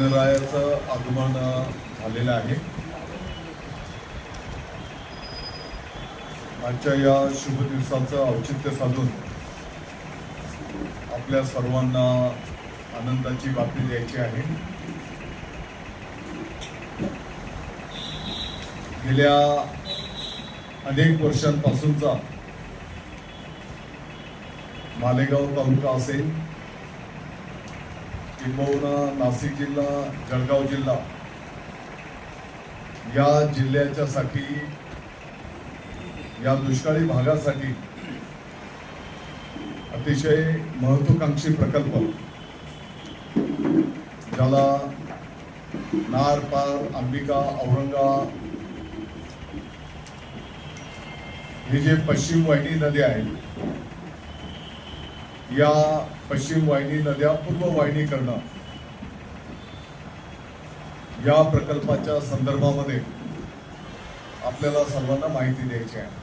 गणरायाचं आगमन झालेलं आहे. आजच्या या शुभ दिवसाचं औचित्य साधून आपल्या सर्वांना आनंदाची बातमी द्यायची आहे. गेल्या अनेक वर्षांपासूनचा मालेगाव तालुका असेल किंबहुना नाशिक जिल्हा जळगाव जिल्हा. या जिल्ह्याच्यासाठी या दुष्काळी भागासाठी अतिशय महत्वाकांक्षी प्रकल्प. ज्याला नार पार अंबिका औरंगा हे जे पश्चिम वाहिनी नदी आहेत या पश्चिम वाहिनी नद्या पूर्व वाहिनी करणं. या प्रकल्पाच्या संदर्भामध्ये आपल्याला सर्वांना माहिती द्यायची आहे.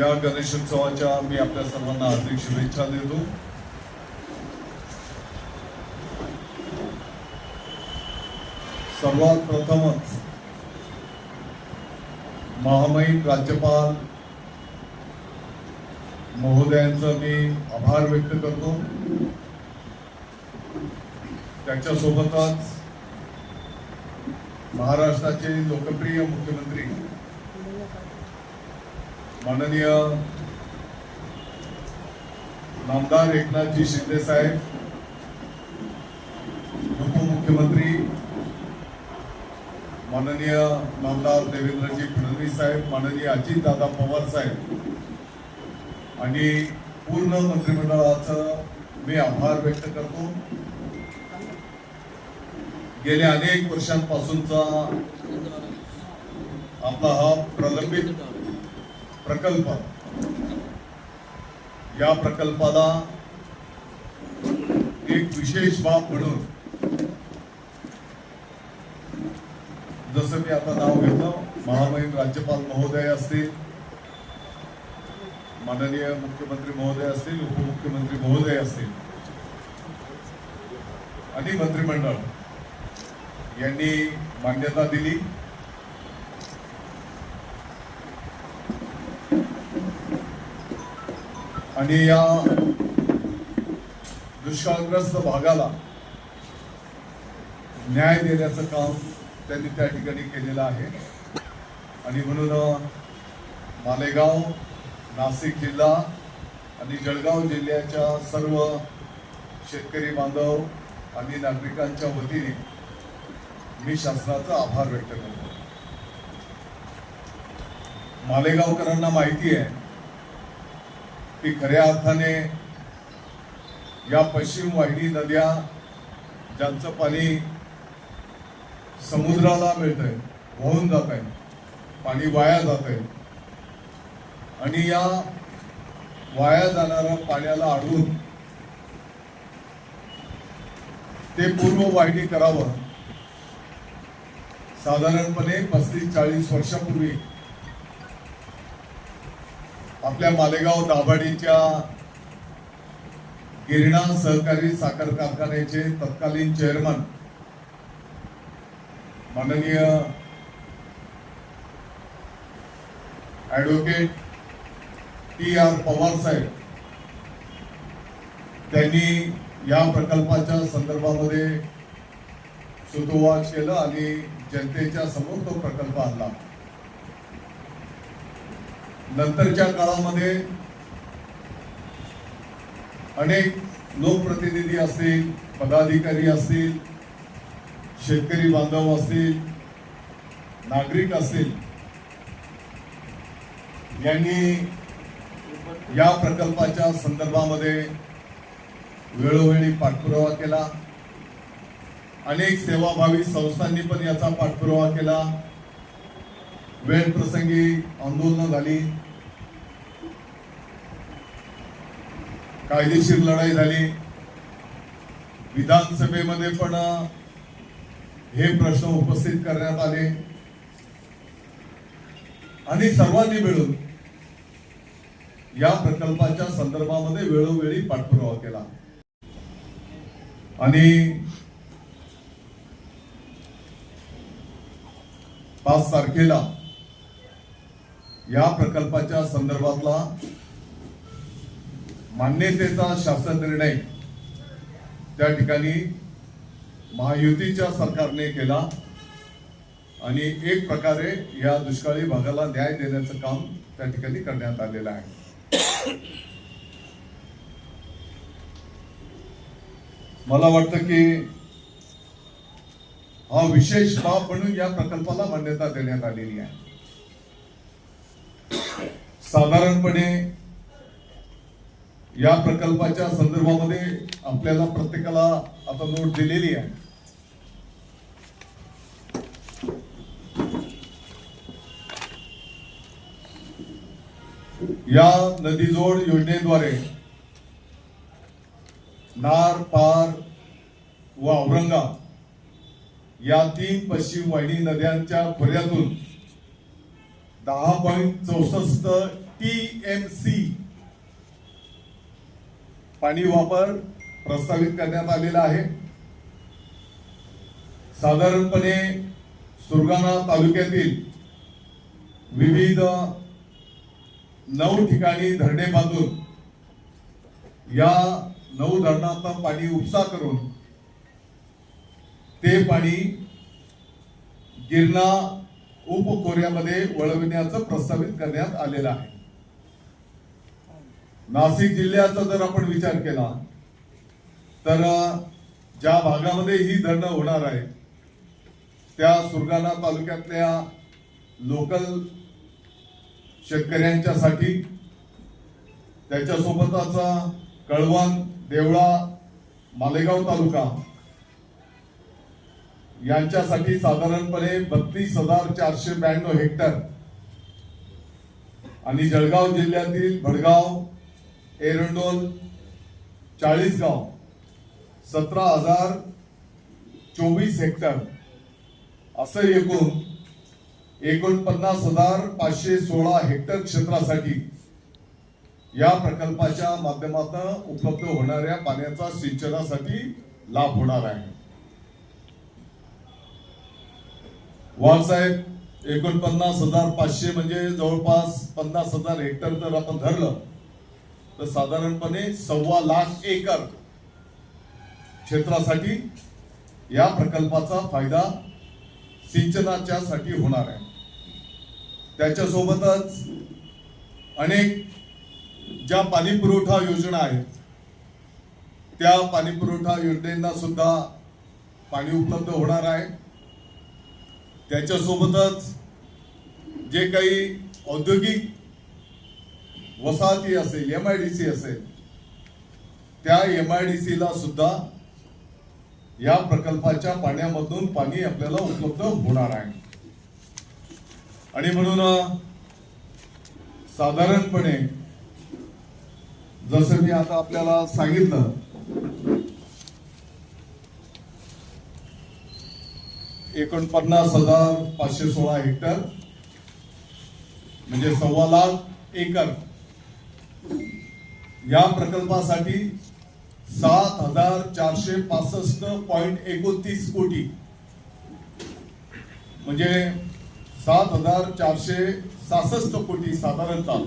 या गणेशोत्सवाच्या मी आपल्या सर्वांना हार्दिक शुभेच्छा देतो. सर्वात प्रथमच महामहिम राज्यपाल महोदयांचं मी आभार व्यक्त करतो. त्याच्यासोबतच महाराष्ट्राचे लोकप्रिय मुख्यमंत्री माननीय नामदार एकनाथजी शिंदे साहेब उपमुख्यमंत्री माननीय नामदार देवेंद्रजी फडणवीस साहेब माननीय अजितदादा पवार साहेब आणि पूर्ण मंत्रिमंडळाचं मी आभार व्यक्त करतो. गेल्या अनेक वर्षांपासूनचा आपला हा प्रलंबित प्रकल्प या प्रकल्पाला एक विशेष बाब म्हणून जसं मी आता नाव घेतलं महामहिम राज्यपाल महोदय असतील माननीय मुख्यमंत्री महोदय असतील उपमुख्यमंत्री महोदय असतील आणि मंत्रिमंडळ यांनी मान्यता दिली. आणि या दुष्काळग्रस्त भागाला न्याय देण्याचं काम त्यांनी त्या ठिकाणी केलेलं आहे. आणि म्हणून मालेगाव नाशिक जिल्हा आणि जळगाव जिल्ह्याच्या सर्व शेतकरी बांधव आणि नागरिकांच्या वतीने मी शासनाचा आभार व्यक्त करतो. मालेगावकरांना माहिती आहे की खऱ्या अर्थाने या पश्चिम वाहिनी नद्या ज्यांचं पाणी समुद्राला मिळत आहे वाहून जात आहे पाणी वाया जात आहे आणि या वाया जाणाऱ्या पाण्याला अडवून ते पूर्व वाहिनी करावं. साधारणपणे पस्तीस चाळीस वर्षापूर्वी आपल्या मालेगाव दाभाडीच्या गिरणा सहकारी साखर कारखान्याचे तत्कालीन चेअरमन माननीय advocate T R Pawar saheb त्यांनी या प्रकल्पाच्या संदर्भामध्ये सुतोवाच केलं आणि जनतेच्या समोर तो प्रकल्प आणला. नंतरच्या काळामध्ये अनेक लोकप्रतिनिधी असतील पदाधिकारी असतील शेतकरी बांधव असतील नागरिक असतील यांनी या प्रकल्पाच्या संदर्भामध्ये वेळोवेळी पाठपुरावा केला. अनेक सेवाभावी संस्थांनी पण याचा पाठपुरावा केला. वेळ प्रसंगी आंदोलनं झाली. कायदेशीर लढाई झाली. विधानसभेमध्ये पण हे प्रश्न उपस्थित करण्यात आले. आणि सर्वांनी मिळून या प्रकल्पाच्या संदर्भामध्ये वेळोवेळी पाठपुरावा केला. आणि पाच तारखेला या प्रकल्पाच्या संदर्भातला मान्यतेचा शासन निर्णय त्या ठिकाणी महायुतीच्या सरकारने केला आणि एक प्रकारे या दुष्काळी भागाला न्याय देण्याचं काम त्या ठिकाणी करण्यात आलेलं आहे. मला वाटतं की हा विशेष बाब म्हणून या प्रकल्पाला मान्यता देण्यात आलेली आहे. साधारणपणे या प्रकल्पाच्या संदर्भामध्ये आपल्याला प्रत्येकाला आता नोट दिलेली आहे. या नदीजोड योजनेद्वारे नार पार व औरंगा या तीन पश्चिम वाहिनी नद्यांच्या खोऱ्यातून दहा पॉईंट चौसष्ट टी एम सी पाणी वापर प्रस्तावित करण्यात आलेला आहे. साधारणपणे सुरगाणा तालुक्यातील विविध नऊ ठिकाणी धरणे बांधून या नऊ धरणातनं पाणी उपसा करून ते पाणी गिरणा उपखोऱ्यामध्ये वळविण्याचं प्रस्तावित करण्यात आलेलं आहे. नाशिक जिल्ह्याचा जर आपण विचार केला तर ज्या भागामध्ये ही धरणं होणार आहे त्या सुरगाणा तालुक्यातल्या लोकल शेतकऱ्यांच्यासाठी त्याच्यासोबतच कळवण देवळा मालेगाव तालुका. यांच्यासाठी साधारणपणे बत्तीस हजार चारशे ब्याण्णव हेक्टर आणि जळगाव जिल्ह्यातील भडगाव एरंडोल चाळीसगाव सतरा हजार चोवीस हेक्टर असं एकूण एकोणपन्नास हजार पाचशे सोळा हेक्टर क्षेत्रासाठी या प्रकल्पाच्या माध्यमातून उपलब्ध होणाऱ्या पाण्याचा सिंचनासाठी लाभ होणार आहे. वाघसाहेब एकोणपन्नास हजार पाचशे म्हणजे जवळपास पन्नास हजार हेक्टर जर आपण धरलं तर साधारणपणे सव्वा लाख एकर क्षेत्रासाठी या प्रकल्पाचा फायदा सिंचनाच्या साठी होणार आहे. त्याच्यासोबतच अनेक ज्या पाणीपुरवठा योजना आहेत त्या पाणीपुरवठा योजनेंना सुद्धा पाणी उपलब्ध होणार आहे. त्याच्यासोबतच जे काही औद्योगिक वसाहती असेल एम आय डी सी असेल त्या एम आय डी सीला सुद्धा या प्रकल्पाच्या पाण्यामधून पाणी आपल्याला उपलब्ध होणार आहे. आणि म्हणून साधारणपणे जसं मी आता आपल्याला सांगितलं एकोणपन्नास हजार पाचशे सोळा हेक्टर म्हणजे सव्वा लाख एकर या प्रकल्पासाठी सात हजार चारशे पासष्ट पॉइंट एकोणतीस कोटी म्हणजे सात हजार चारशे सहासष्ट कोटी साधारणतः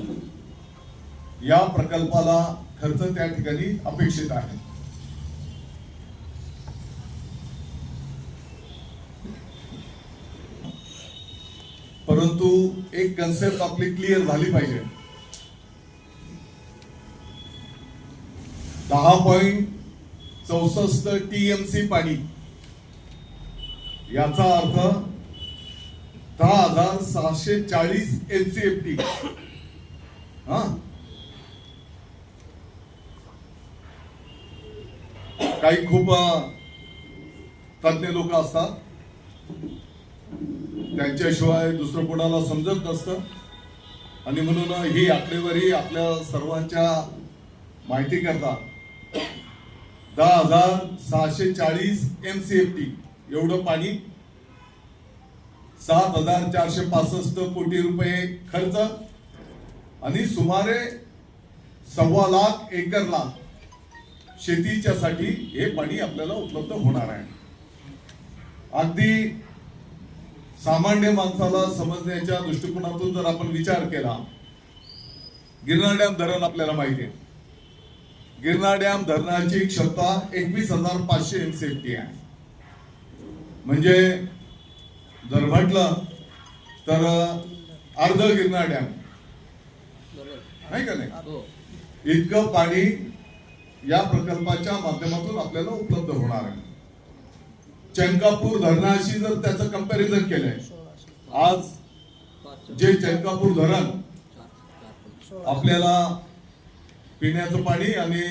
या प्रकल्पाला खर्च त्या ठिकाणी अपेक्षित आहे. परंतु एक कन्सेप्ट आपली क्लिअर झाली पाहिजे. दहा पॉइंट चौसष्ट टीएमसी पाणी. याचा अर्थ दहा हजार सहाशे चाळीस एनसीएफटी हा? काही खूप तज्ञ लोक असतात. त्यांच्याशिवाय दुसरं कोणाला समजत नसतं. आणि म्हणून ही आकडेवारी आपल्या सर्वांच्या माहिती करता दहा हजार सहाशे चाळीस एमसीएफटी एवढं पाणी सात हजार चारशे पासष्ट कोटी रुपये खर्च आणि सुमारे सव्वा लाख एकरला शेतीच्यासाठी हे पाणी आपल्याला उपलब्ध होणार आहे. अगदी सामान्य माणसाला समजण्याच्या दृष्टिकोनातून जर आपण विचार केला गिरनार डॅम धरण आपल्याला माहिती आहे. गिरनार डॅम धरणाची क्षमता एकवीस हजार पाचशे एमसीएफटी आहे. म्हणजे जर म्हटलं तर अर्ध गिरनार डॅम. नाही का नाही? इतकं पाणी या प्रकल्पाच्या माध्यमातून आपल्याला उपलब्ध होणार आहे. चंकापूर धरणाशी जर त्याचं कंपॅरिझन केलंय आज जे चंकापूर धरण आपल्याला पिण्याचं पाणी आणि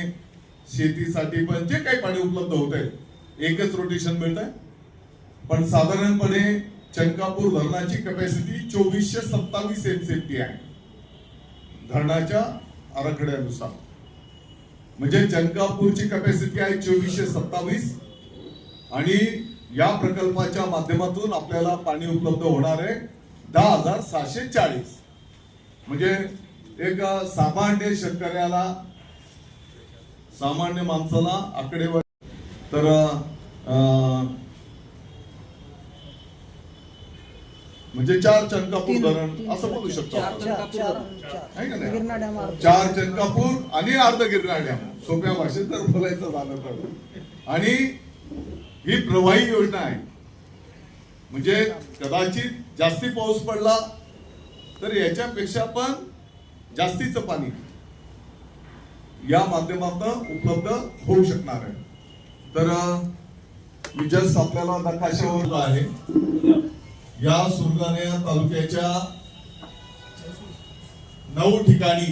शेतीसाठी पण जे काही पाणी उपलब्ध होत आहे एकच रोटेशन मिळत आहे पण साधारणपणे चंकापूर धरणाची कॅपॅसिटी चोवीसशे सत्तावीस एमसीएफटी आहे. धरणाच्या आराखड्यानुसार. म्हणजे चंकापूरची कॅपॅसिटी आहे चोवीसशे सत्तावीस आणि या प्रकल्पाच्या माध्यमातून आपल्याला पाणी उपलब्ध होणार आहे दहा हजार सहाशे चाळीस. म्हणजे एक सामान्य शेतकऱ्याला सामान्य माणसाला आकडेवारी तर आ, म्हणजे चार चंकापूर धरण असं बोलू शकतो आपण. चार गिरणा चंकापूर आणि अर्ध गिरनार डॅम सोप्या भाषेत जर बोलायचं झालं तर. आणि ही प्रवाही योजना आहे. म्हणजे कदाचित जास्ती पाऊस पडला तर याच्यापेक्षा पण जास्तीचं पाणी या माध्यमातून उपलब्ध होऊ शकणार आहे. तर मी जस्ट आपल्याला नकाशावर आहे. या सुरगाणा तालुक्याच्या नऊ ठिकाणी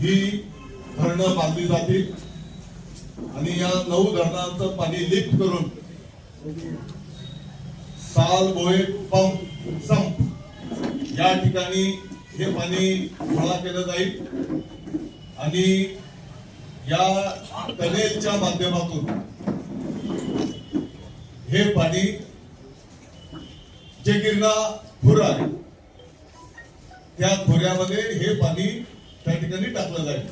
ही धरणं बांधली जातील आणि या नऊ धरणांचं पाणी लिफ्ट करून साल बोहे पंप संप या ठिकाणी हे पाणी गोळा केलं जाईल. आणि या टनेलच्या माध्यमातून हे पाणी जे गिरणा खोरं आहे त्या खोऱ्यामध्ये हे पाणी त्या ठिकाणी टाकलं जाईल.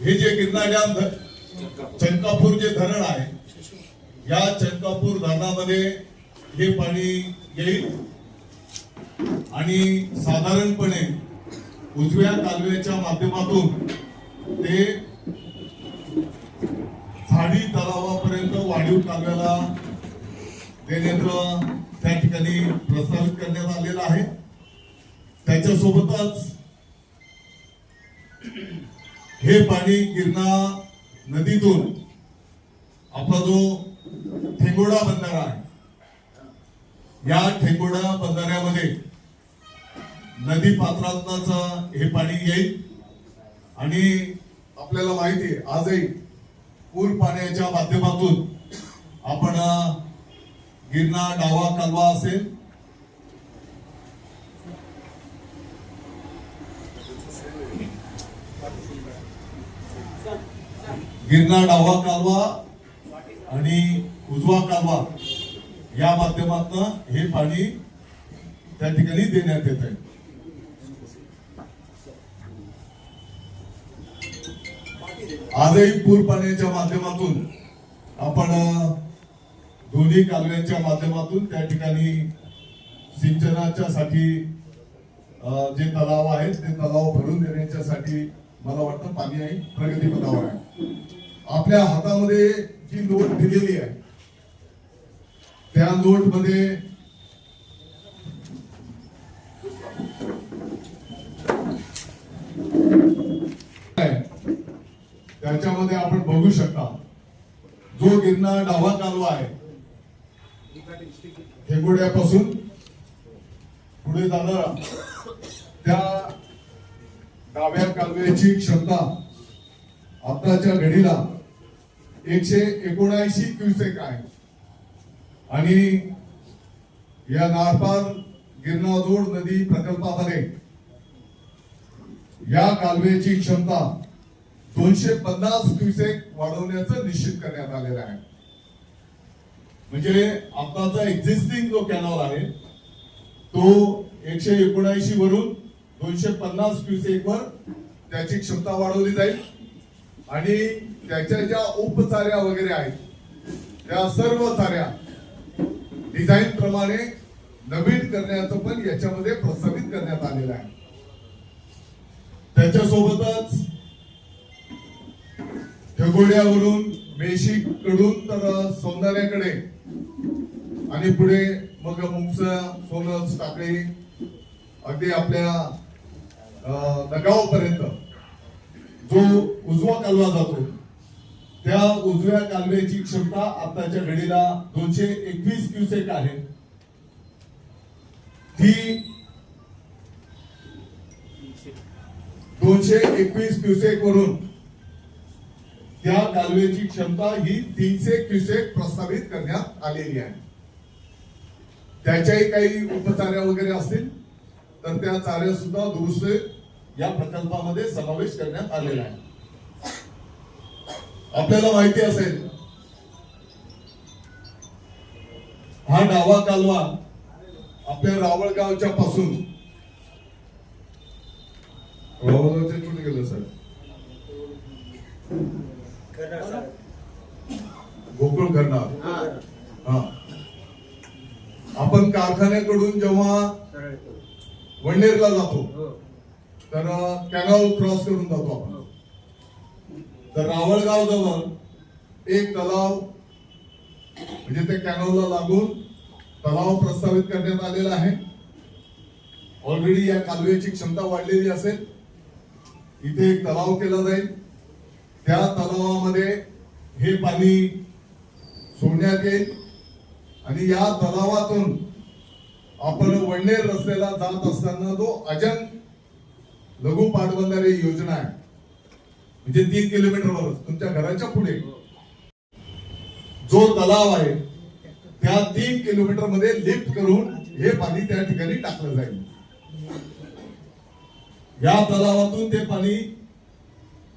हे जे गिरणा डॅम चंकापूर जे धरण आहे या चंकापूर धरणामध्ये हे पाणी येईल आणि साधारणपणे उजव्या कालव्याच्या माध्यमातून ते झाडी तलावापर्यंत वाढीव कालव्याला देण्याचं त्या ठिकाणी प्रस्तावित करण्यात आलेला आहे. त्याच्यासोबतच हे पाणी गिरणा नदीतून आपला जो ठेंगोडा बंधारा आहे या ठेंगोडा बंधाऱ्यामध्ये नदी पात्रातनाच हे पाणी येईल. आणि आपल्याला माहिती आहे आजही पूर पाण्याच्या माध्यमातून आपण गिरणा डावा कालवा असेल. गिरणा डावा कालवा आणि उजवा कालवा या माध्यमातून हे पाणी त्या ठिकाणी देण्यात येत आहे आजही पूर पाण्याच्या माध्यमातून आपण दोन्ही कालव्यांच्या माध्यमातून त्या ठिकाणी सिंचनाच्या साठी जे तलाव आहेत ते तलाव भरून देण्याच्यासाठी मला वाटतं पाणी आहे प्रगती पथावर आहे. आपल्या हातामध्ये जी नोट दिलेली आहे त्या नोटमध्ये त्याच्यामध्ये आपण बघू शकता जो गिरणा डावा कालवा आहे हेगोड्यापासून पुढे जाणारा त्या डाव्या कालव्याची क्षमता आताच्या घडीला एकशे एकोणऐंशी क्युसेक आहे. आणि या नारपार गिरणाजोड नदी प्रकल्पाद्वारे या कालव्याची क्षमता दोनशे पन्नास क्युसेक वाढवण्याचं निश्चित करण्यात आलेलं आहे. म्हणजे आताचा एक्झिस्टिंग जो कॅनॉल आहे तो एकशे एकोणऐंशी वरून दोनशे पन्नास क्युसेक वर त्याची क्षमता वाढवली जाईल. आणि त्याच्या ज्या उपचार्या वगैरे आहेत त्या सर्व चाऱ्या डिझाईन प्रमाणे नवीन करण्याचं पण याच्यामध्ये प्रस्तावित करण्यात आलेलं आहे. त्याच्यासोबतच ठगोड्यावरून मेशीकडून तर सौंदर्याकडे. आणि पुढे मग मुंगस सोनस टाकळे अगदी आपल्या नगाव पर्यंत जो उजवा कालवा जातो त्या उजव्या कालव्याची क्षमता आताच्या घडीला दोनशे एकवीस क्युसेक आहे. ती दोनशे एकवीस क्युसेक वरून त्या कालव्याची क्षमता ही तीनशे क्युसेक प्रस्तावित करण्यात आलेली आहे. त्याच्याही काही उपचार्या वगैरे असतील तर त्या चाऱ्या सुद्धा दुरुस्त या प्रकल्पामध्ये समावेश करण्यात आलेला आहे. आपल्याला माहिती असेल हा डावा कालवा आपल्या रावळगावच्या पासून रावळगावच्या कुठे गेलं सर. गोकुळ करणार. हा. आपण कारखान्याकडून जेव्हा वणनेरला जातो तर कॅनॉल क्रॉस करून जातो आपण. तर रावळगाव जवळ एक तलाव म्हणजे त्या कॅनॉलला लागून तलाव प्रस्तावित करण्यात आलेला आहे. ऑलरेडी या कालव्याची क्षमता वाढलेली असेल. इथे एक तलाव केला जाईल. त्या तलावामध्ये हे पाणी सोडण्यात येईल. आणि या तलावातून आपण वडनेर रस्त्याला जात असताना जो अजन लघु पाटबंधारे योजना आहे म्हणजे तीन किलोमीटरवर तुमच्या घराच्या पुढे जो तलाव आहे त्या तीन किलोमीटरमध्ये लिफ्ट करून हे पाणी त्या ठिकाणी टाकलं जाईल. या तलावातून ते पाणी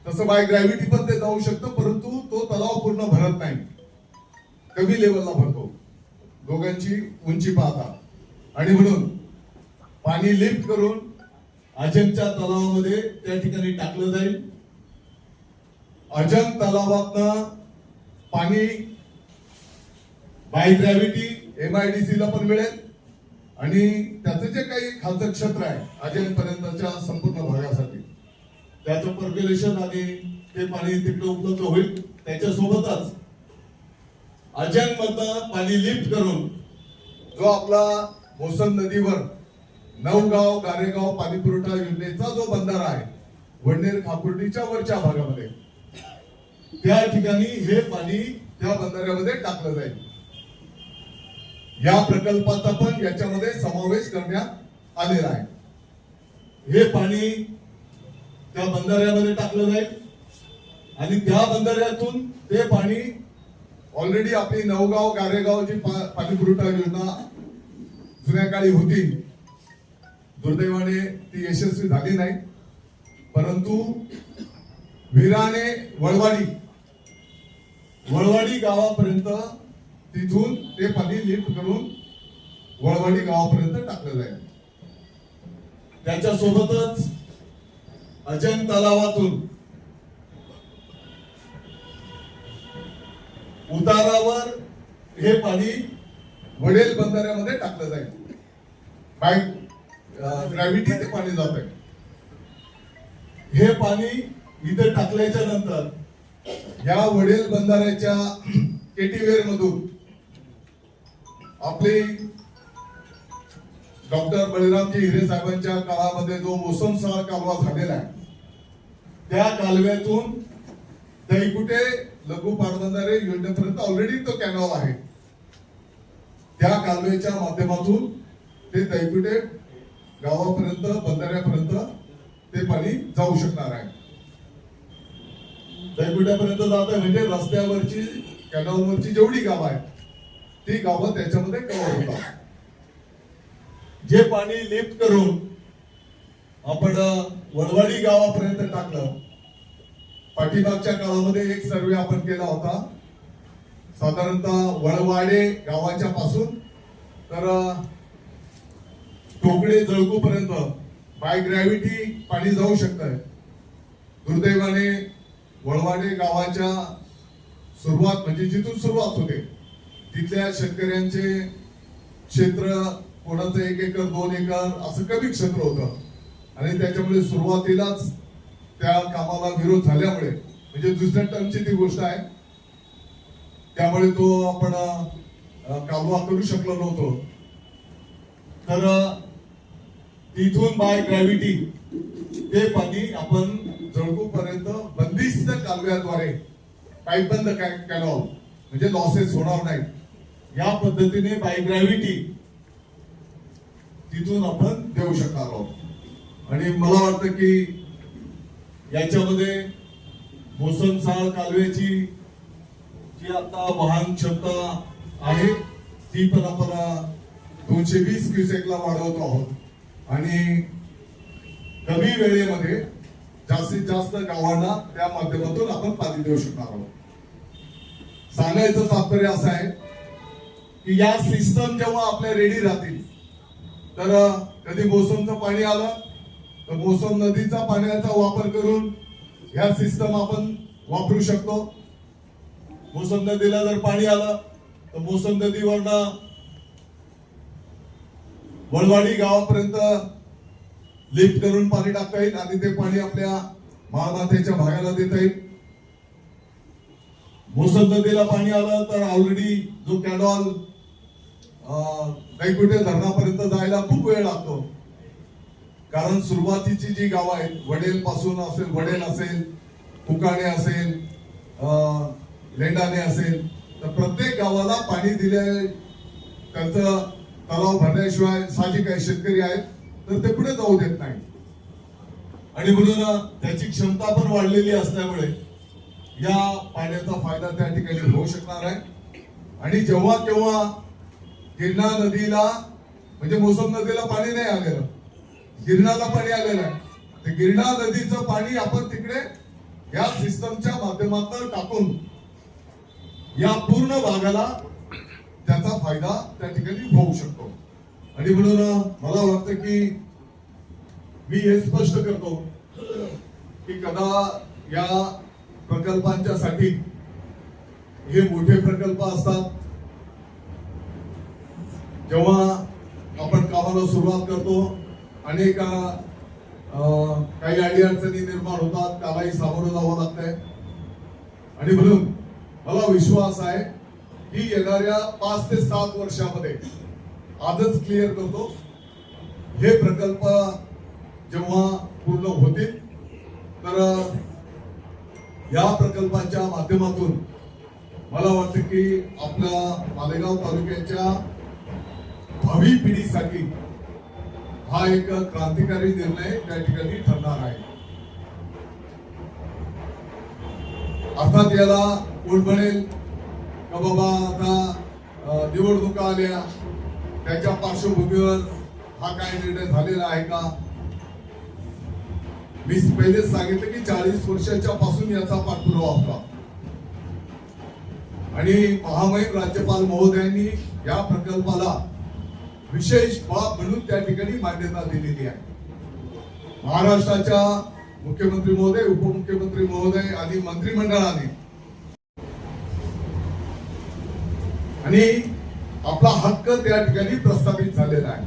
तसं बाय ग्रॅव्हिटी पण ते जाऊ शकतं परंतु तो तलाव पूर्ण भरत नाही. कमी लेवलला भरतो. दोघांची उंची पाहता. आणि म्हणून पाणी लिफ्ट करून अजंच्या तलावामध्ये त्या ठिकाणी टाकलं जाईल. अजंत तलावातनं पाणी बाय ग्रॅव्हिटी एमआयडीसी ला पण मिळेल. आणि त्याचं जे काही खालचं क्षेत्र आहे अजंत पर्यंतच्या संपूर्ण भागासाठी. त्याचं पर्क्युलेशन आणि ते पाणी तिकडे उपलब्ध होईल त्याच्यासोबतच अजंत मधनं पाणी लिफ्ट करून जो आपला मोसन नदीवर नवगाव गारेगाव पाणी पुरवठा योजनेचा जो बंधारा आहे वडनेर खाकुर्डीच्या वरच्या भागामध्ये त्या ठिकाणी हे पाणी त्या बंधाऱ्यामध्ये टाकलं जाईल. या प्रकल्पाचा पण याच्यामध्ये समावेश करण्यात आलेला आहे. हे पाणी त्या बंधाऱ्यामध्ये टाकलं जाईल. आणि त्या बंधाऱ्यातून ते पाणी ऑलरेडी आपली नवगाव गारेगावची पा- पाणी पुरवठा योजना जुन्या काळी होती दुर्दैवाने ती यशस्वी झाली नाही. परंतु विराने वळवाडी वळवाडी गावापर्यंत तिथून ते पाणी लिफ्ट करून वळवाडी गावापर्यंत टाकलं जाईल. त्याच्या सोबतच अजंत तलावातून. उतारावर हे पाणी वडेल बंधाऱ्यामध्ये टाकलं जाईल. बाय ग्रॅव्हिटी ते पाणी जात आहे. हे पाणी इथे टाकल्याच्या नंतर या वडेल बंधाऱ्याच्या केटीवेर मधून आपली डॉक्टर बळीरामजी हिरे साहेबांच्या काळामध्ये जो मोसमसार कालवा झालेला आहे त्या कालव्यातून दहीकुटे लघु पाटबंधारे योजनेपर्यंत ऑलरेडी तो कॅनॉल आहे. त्या कालव्याच्या माध्यमातून ते दहीकुटे गावापर्यंत बंधाऱ्यापर्यंत ते पाणी जाऊ शकणार आहे. दहीकुट्यापर्यंत जात आहे म्हणजे रस्त्यावरची कॅनॉलवरची जेवढी गावं आहेत ती गावं त्याच्यामध्ये कव्हर होतात. जे पाणी लिफ्ट करून आपण वडवाडी गावापर्यंत टाकलं. पाठीमागच्या काळामध्ये एक सर्वे आपण केला होता. साधारणतः वळवाडे गावाच्या पासून तर टोकडे जळकूपर्यंत बाय ग्रॅव्हिटी पाणी जाऊ शकत दुर्दैवाने वळवाडे गावाच्या सुरुवात म्हणजे जिथून सुरुवात होते तिथल्या शेतकऱ्यांचे क्षेत्र कोणाचं एक एकर दोन एकर असं कमी क्षेत्र होतं. आणि त्याच्यामुळे सुरुवातीलाच त्या कामाला विरोध झाल्यामुळे म्हणजे दुसऱ्या टर्मची ती गोष्ट आहे. त्यामुळे तो आपण कालवा करू शकलो नव्हतो. तर तिथून बाय ग्रॅव्हिटी ते पाणी आपण जळकू पर्यंत बंदिस्त कालव्याद्वारे पाईपबंद कॅनॉल म्हणजे लॉसेस होणार नाही या पद्धतीने बाय ग्रॅव्हिटी तिथून आपण देऊ शकणार आहोत. आणि मला वाटतं की याच्यामध्ये मोसनसाळ कालव्याची जी आता वाहन क्षमता आहे ती पण आपण दोनशे वीस क्युसेकला वाढवत आहोत. आणि कमी वेळेमध्ये जास्तीत जास्त गावांना त्या माध्यमातून आपण पाणी देऊ शकणार आहोत. सांगायचं तात्पर्य असं आहे की या सिस्टम जेव्हा आपल्या रेडी राहतील तर कधी मोसमचं पाणी आलं तर मोसम नदीचा पाण्याचा वापर करून ह्या सिस्टम आपण वापरू शकतो. मोसम नदीला जर पाणी आलं तर मोसम नदीवरनं वळवाडी गावापर्यंत लिफ्ट करून पाणी टाकता येईल आणि ते पाणी आपल्या महामातेच्या भागाला देता येईल. मोसम नदीला पाणी आलं तर ऑलरेडी जो कॅनॉल कैकुटे धरणापर्यंत जायला खूप वेळ लागतो. कारण सुरुवातीची जी गावं आहेत वडेल पासून असेल वडेल असेल कुकाणे असेल लेंडाने लेंडाणे असेल तर प्रत्येक गावाला पाणी दिले त्यांचं तलाव भरण्याशिवाय साहजिक काही शेतकरी आहेत तर ते पुढे जाऊ देत नाही आणि म्हणून त्याची क्षमता पण वाढलेली असल्यामुळे या पाण्याचा फायदा त्या ठिकाणी होऊ शकणार आहे. आणि जेव्हा केव्हा गिरणा नदीला म्हणजे मोसम नदीला पाणी नाही आलेलं. गिरणाला पाणी आलेलं आहे. ते गिरणा नदीचं पाणी आपण तिकडे या सिस्टमच्या माध्यमातून टाकून या पूर्ण भागाला त्याचा फायदा त्या ठिकाणी होऊ शकतो. आणि म्हणून मला वाटतं की मी हे स्पष्ट करतो की कदा या प्रकल्पांच्या साठी हे मोठे प्रकल्प असतात. जेव्हा आपण कामाला सुरुवात करतो अनेक काही अडी अडचणी निर्माण होतात त्यालाही सामोरं जावं लागतंय. आणि म्हणून मला विश्वास आहे की येणाऱ्या पाच ते सात वर्षामध्ये आजच क्लिअर करतो. हे प्रकल्प जेव्हा पूर्ण होतील तर या प्रकल्पाच्या माध्यमातून मला वाटतं की आपल्या मालेगाव तालुक्याच्या भावी पिढीसाठी हा एक क्रांतिकारी निर्णय त्या ठिकाणी ठरणार आहे. अर्थात याला कोण म्हणेल का बाबा आता निवडणुका आल्या त्याच्या पार्श्वभूमीवर हा काय निर्णय झालेला आहे का? मी पहिलेच सांगितलं की चाळीस वर्षाच्या पासून याचा पाठपुरावा होता. आणि महामहिम राज्यपाल महोदयांनी या प्रकल्पाला विशेष बाब म्हणून त्या ठिकाणी मान्यता दिलेली आहे. महाराष्ट्राच्या मुख्यमंत्री महोदय उपमुख्यमंत्री महोदय आणि मंत्रिमंडळाने आणि आपला हक्क त्या ठिकाणी प्रस्थापित झालेला आहे.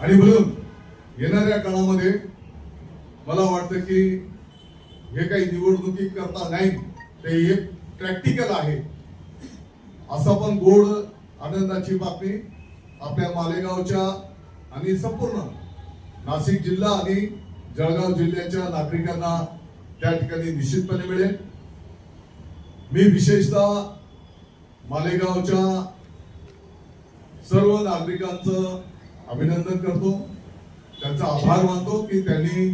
आणि म्हणून येणाऱ्या काळामध्ये मला वाटतं की हे काही निवडणुकी करता नाही ते एक प्रॅक्टिकल आहे. असं पण गोड आनंदाची बातमी आपल्या मालेगावच्या आणि संपूर्ण नाशिक जिल्हा आणि जळगाव जिल्ह्याच्या नागरिकांना त्या ठिकाणी निश्चितपणे मिळेल. मी विशेषतः मालेगावच्या सर्व नागरिकांचं अभिनंदन करतो. त्यांचा आभार मानतो की त्यांनी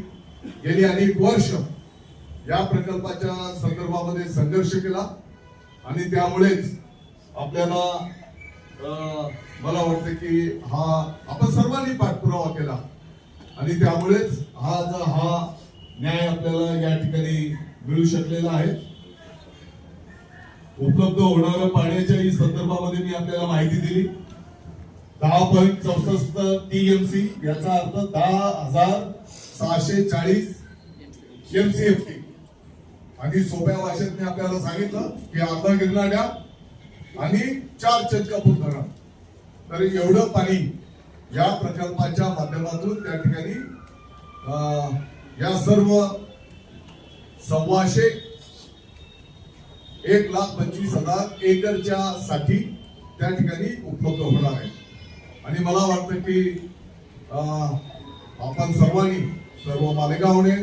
गेली अनेक वर्ष या प्रकल्पाच्या संदर्भामध्ये संघर्ष केला आणि त्यामुळेच आपल्याला मला वाटतं की हा आपण सर्वांनी पाठपुरावा केला. आणि त्यामुळेच हा जर हा न्याय आपल्याला या ठिकाणी मिळू शकलेला आहे. उपलब्ध होणाऱ्या पाण्याच्याही संदर्भामध्ये मी आपल्याला माहिती दिली. दहा पॉईंट चौसष्ट टीएमसी याचा अर्थ दहा हजार सहाशे चाळीस एमसीएफटी आणि सोप्या भाषेत मी आपल्याला सांगितलं की अर्धा गिरणाड्या आणि चार चतकापूर धरण तर एवढं पाणी या प्रकल्पाच्या माध्यमातून त्या ठिकाणी या सर्व सव्वाशे एक लाख पंचवीस हजार एकरच्या साठी त्या ठिकाणी उपलब्ध होणार आहे. आणि मला वाटतं की आपण सर्वांनी सर्व मालेगावने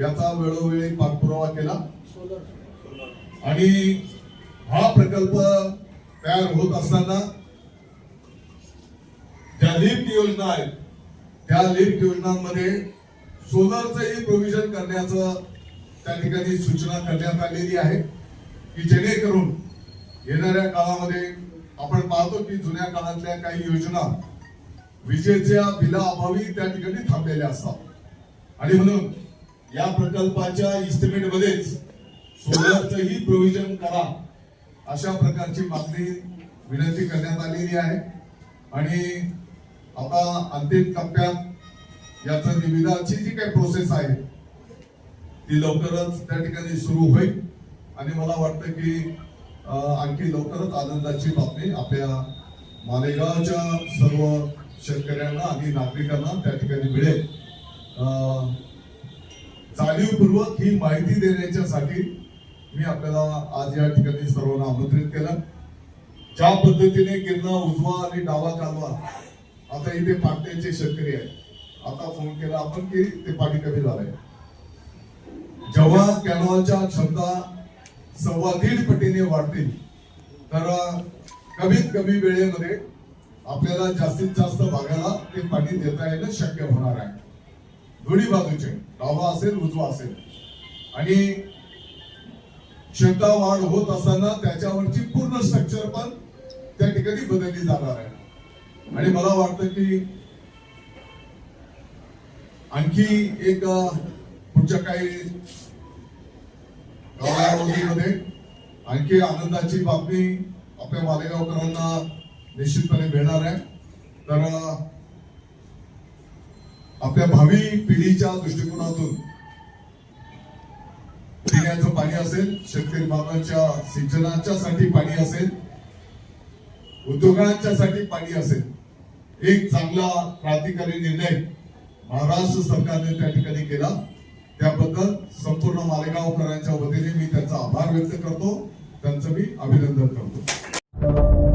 याचा वेळोवेळी पाठपुरावा केला. आणि हा प्रकल्प तयार होत असताना ज्या लिफ्ट योजना आहेत त्या लिफ्ट योजनांमध्ये सोलरचंही प्रोव्हिजन करण्याचं त्या ठिकाणी सूचना करण्यात आलेली आहे की जेणेकरून येणाऱ्या काळामध्ये आपण पाहतो की जुन्या काळातल्या काही योजना विजेच्या बिलाअभावी त्या ठिकाणी थांबलेल्या असतात. आणि म्हणून या प्रकल्पाच्या इस्टिमेटमध्येच सोलरचंही प्रोव्हिजन करा. अशा प्रकारची मागणी विनंती करण्यात आलेली आहे. आणि आता अंतिम टप्प्यात याचं निविदाची जी काही प्रोसेस आहे ती लवकरच त्या ठिकाणी सुरू होईल. आणि मला वाटतं की आणखी लवकरच आनंदाची बातमी आपल्या मालेगावच्या सर्व शेतकऱ्यांना आणि नागरिकांना त्या ठिकाणी मिळेल. जाणीवपूर्वक ही माहिती देण्याच्यासाठी मी आपल्याला आज या ठिकाणी सर्वांना आमंत्रित केलं. ज्या पद्धतीने गिरणा उजवा आणि डावा कालवा आता इथे पाटण्याचे शेतकरी आहेत. आता फोन केला आपण की ते पाणी कमी झालंय जेव्हा कॅनॉलच्या क्षमता सव्वा दीड पटीने वाढतील तर कमीत कमी वेळेमध्ये आपल्याला जास्तीत जास्त भागाला ते पाणी देता येणं शक्य होणार आहे. दोन्ही बाजूचे डावा असेल उजवा असेल. आणि क्षमता वाढ होत असताना त्याच्यावरची पूर्ण स्ट्रक्चर पण त्या ठिकाणी बदलली जाणार आहे. आणि मला वाटतं की आणखी एक पुढच्या काही कालावधीमध्ये आणखी आनंदाची बातमी आपल्या मालेगावकरांना निश्चितपणे मिळणार आहे. तर आपल्या भावी पिढीच्या दृष्टिकोनातून पिण्याचं पाणी असेल शेतकरी बांधवांच्या सिंचनाच्या साठी पाणी असेल उद्योगांच्या साठी पाणी असेल एक चांगला क्रांतिकारी निर्णय महाराष्ट्र सरकारने त्या ठिकाणी केला. त्याबद्दल संपूर्ण मालेगावकरांच्या वतीने मी त्यांचा आभार व्यक्त करतो. त्यांचं मी अभिनंदन करतो.